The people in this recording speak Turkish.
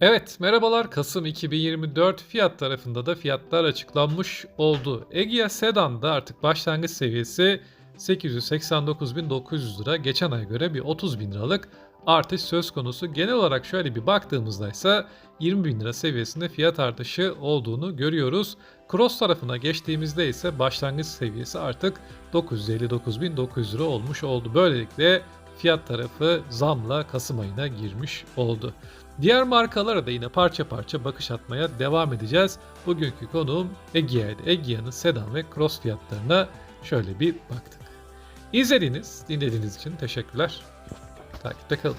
Evet, merhabalar. Kasım 2024 fiyat tarafında da fiyatlar açıklanmış oldu. Egea Sedan'da artık başlangıç seviyesi 889.900 lira. Geçen ay göre bir 30.000 liralık artış söz konusu. Genel olarak şöyle bir baktığımızda ise 20.000 lira seviyesinde fiyat artışı olduğunu görüyoruz. Cross tarafına geçtiğimizde ise başlangıç seviyesi artık 959.900 lira olmuş oldu. Böylelikle fiyat tarafı zamla Kasım ayına girmiş oldu. Diğer markalara da yine parça parça bakış atmaya devam edeceğiz. Bugünkü konuğum Egea'ydı. Egea'nın sedan ve cross fiyatlarına şöyle bir baktık. İzlediğiniz, dinlediğiniz için teşekkürler. Takipte kalın.